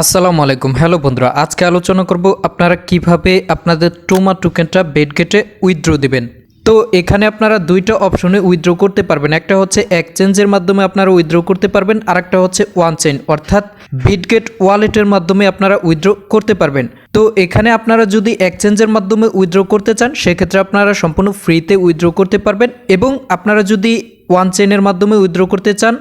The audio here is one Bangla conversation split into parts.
আসসালামু আলাইকুম। হ্যালো বন্ধুরা, আজকে আলোচনা করব আপনারা কীভাবে আপনাদের টোমা টোকেনটা বেড গেটে উইথড্র দিবেন। তো এখানে আপনারা দুইটা অপশনে উইথড্র করতে পারবেন। একটা হচ্ছে এক্সচেঞ্জের মাধ্যমে আপনারা উইথড্র করতে পারবেন আর একটা হচ্ছে ওয়ান চেইন, অর্থাৎ বিটগেট ওয়ালেটের মাধ্যমে আপনারা উইথড্র করতে পারবেন। তো এখানে আপনারা যদি এক্সচেঞ্জের মাধ্যমে উইথড্র করতে চান, সেক্ষেত্রে আপনারা সম্পূর্ণ ফ্রিতে উইথড্র করতে পারবেন এবং আপনারা যদি ওয়ান চেইনের মাধ্যমে উইথড্র করতে চান,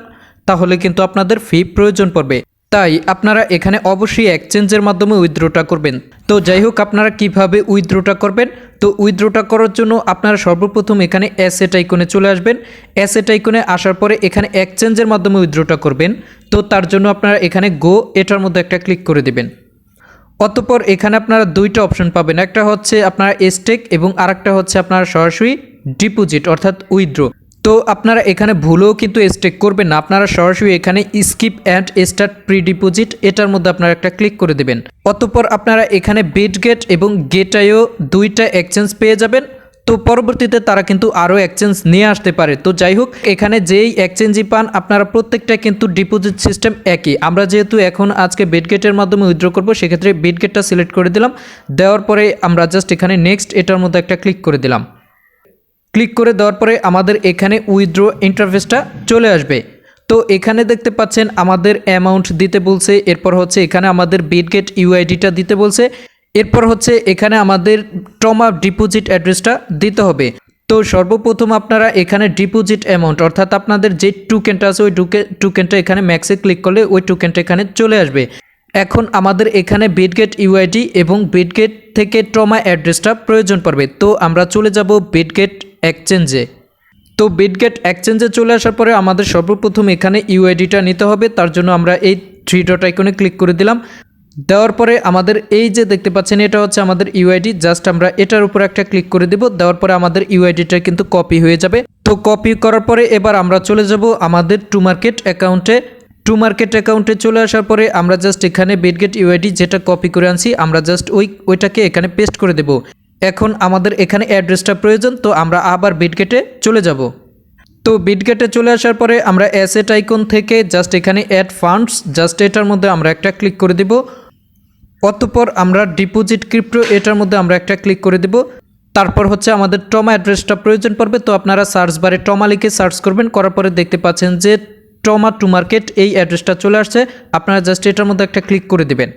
তাহলে কিন্তু আপনাদের ফি প্রয়োজন পড়বে। তাই আপনারা এখানে অবশ্যই এক্সচেঞ্জের মাধ্যমে উইথড্রটা করবেন। তো যাই হোক আপনারা কীভাবে উইথড্রটা করবেন? তো উইথড্রটা করার জন্য আপনারা সর্বপ্রথম এখানে অ্যাসেট আইকনে চলে আসবেন। অ্যাসেট আইকনে আসার পরে এখানে এক্সচেঞ্জের মাধ্যমে উইথড্রটা করবেন। তো তার জন্য আপনারা এখানে গো এটার মধ্যে একটা ক্লিক করে দেবেন। অতঃপর এখানে আপনারা দুইটা অপশন পাবেন। একটা হচ্ছে আপনারা স্টেক এবং আরেকটা হচ্ছে আপনারা সরাসরি ডিপোজিট অর্থাৎ উইথড্র তো আপনারা এখানে ভুলেও কিন্তু স্টেক করবেন না। আপনারা সরাসরি এখানে skip and start pre deposit এটার মধ্যে আপনারা একটা ক্লিক করে দেবেন। অতঃপর আপনারা এখানে বিটগেট এবং গেটাইও দুইটা এক্সচেঞ্জ পেয়ে যাবেন। তো পরবর্তীতে তারা কিন্তু আরও এক্সচেঞ্জ নিয়ে আসতে পারে। তো যাই হোক, এখানে যেই এক্সচেঞ্জই পান, আপনারা প্রত্যেকটা কিন্তু ডিপোজিট সিস্টেম একই। আমরা যেহেতু এখন আজকে বেডগেটের মাধ্যমে উইথড্র করব, সেক্ষেত্রে বিটগেটটা সিলেক্ট করে দিলাম। দেওয়ার পরে আমরা জাস্ট এখানে নেক্সট এটার মধ্যে একটা ক্লিক করে দিলাম। ক্লিক করে দেওয়ার পরে আমাদের এখানে উইথড্র ইন্টারফেসটা চলে আসবে। তো এখানে দেখতে পাচ্ছেন আমাদের অ্যামাউন্ট দিতে বলছে, এরপর হচ্ছে এখানে আমাদের বিটগেট ইউআইডিটা দিতে বলছে, এরপর হচ্ছে এখানে আমাদের টমা ডিপোজিট অ্যাড্রেসটা দিতে হবে। তো সর্বপ্রথম আপনারা এখানে ডিপোজিট অ্যামাউন্ট অর্থাৎ আপনাদের যে টুকেনটা আছে, ওই টুকে টুকেনটা এখানে ম্যাক্সে ক্লিক করলে ওই টুকেনটা এখানে চলে আসবে। এখন আমাদের এখানে বিটগেট ইউআইডি এবং বিটগেট থেকে ট্রমা অ্যাড্রেসটা প্রয়োজন পড়বে। তো আমরা চলে যাব বিটগেট এক্সচেঞ্জে। তো বিটগেট এক্সচেঞ্জে চলে আসার পরে আমাদের সর্বপ্রথম এখানে ইউআইডিটা নিতে হবে, তার জন্য আমরা এই থ্রি ডট আইকনে ক্লিক করে দিলাম। দেওয়ার পরে আমাদের এই যে দেখতে পাচ্ছেন, এটা হচ্ছে আমাদের ইউআইডি, জাস্ট আমরা এটার উপর একটা ক্লিক করে দেব, দেওয়ার পরে আমাদের ইউআইডিটা কিন্তু কপি হয়ে যাবে। তো কপি করার পরে এবার আমরা চলে যাব আমাদের টু মার্কেট অ্যাকাউন্টে। টু মার্কেট অ্যাকাউন্টে চলে আসার পরে আমরা জাস্ট এখানে বিটগেট ইউআইডি যেটা কপি করে আনছি, আমরা জাস্ট ওই, ওইটাকে এখানে পেস্ট করে দেব। এখন আমাদের এখানে অ্যাড্রেসটা প্রয়োজন, তো আমরা আবার বিটগেটে চলে যাব। তো বিটগেটে চলে আসার পরে আমরা অ্যাসেট আইকন থেকে জাস্ট এখানে অ্যাড ফান্ডস, জাস্ট এটার মধ্যে আমরা একটা ক্লিক করে দেব। অতপর আমরা ডিপোজিট ক্রিপ্টো এটার মধ্যে আমরা একটা ক্লিক করে দেব। তারপর হচ্ছে আমাদের টমা অ্যাড্রেসটা প্রয়োজন পড়বে, তো আপনারা সার্চ বারে টমা লিখে সার্চ করবেন, করার পরে দেখতে পাচ্ছেন যে টমা টু মার্কেট এই অ্যাড্রেসটা চলে আসছে। আপনারা জাস্ট এটার মধ্যে একটা ক্লিক করে দেবেন।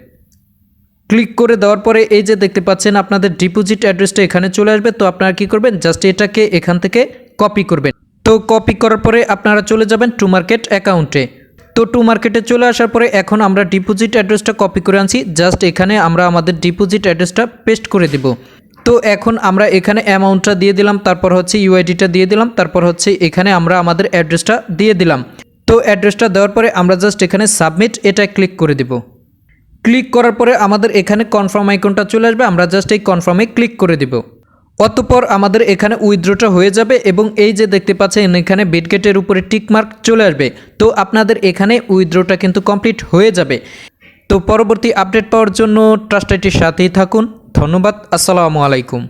ক্লিক করে দেওয়ার পরে এই যে দেখতে পাচ্ছেন আপনাদের ডিপোজিট অ্যাড্রেসটা এখানে চলে আসবে, তো আপনারা কি করবেন? জাস্ট এটাকে এখান থেকে কপি করবেন। তো কপি করার পরে আপনারা চলে যাবেন টু মার্কেট অ্যাকাউন্টে। তো টু মার্কেটে চলে আসার পরে এখন আমরা ডিপোজিট অ্যাড্রেসটা কপি করে আনছি, জাস্ট এখানে আমরা আমাদের ডিপোজিট অ্যাড্রেসটা পেস্ট করে দিব। তো এখন আমরা এখানে অ্যামাউন্টটা দিয়ে দিলাম, তারপর হচ্ছে ইউআইডিটা দিয়ে দিলাম, তারপর হচ্ছে এখানে আমরা আমাদের অ্যাড্রেসটা দিয়ে দিলাম। তো অ্যাড্রেসটা দেওয়ার পরে আমরা জাস্ট এখানে সাবমিট এটা ক্লিক করে দিব। ক্লিক করার পরে আমাদের এখানে কনফার্ম আইকনটা চলে আসবে। আমরা জাস্ট এই কনফার্মে ক্লিক করে দিব। অতপর আমাদের এখানে উইথড্রটা হয়ে যাবে এবং এই যে দেখতে পাচ্ছেন, এখানে বিটগেটের উপরে টিকমার্ক চলে আসবে। তো আপনাদের এখানে উইথড্রটা কিন্তু কমপ্লিট হয়ে যাবে। তো পরবর্তী আপডেট পাওয়ার জন্য ট্রাস্টাইটির সাথেই থাকুন। ধন্যবাদ। আসসালামু আলাইকুম।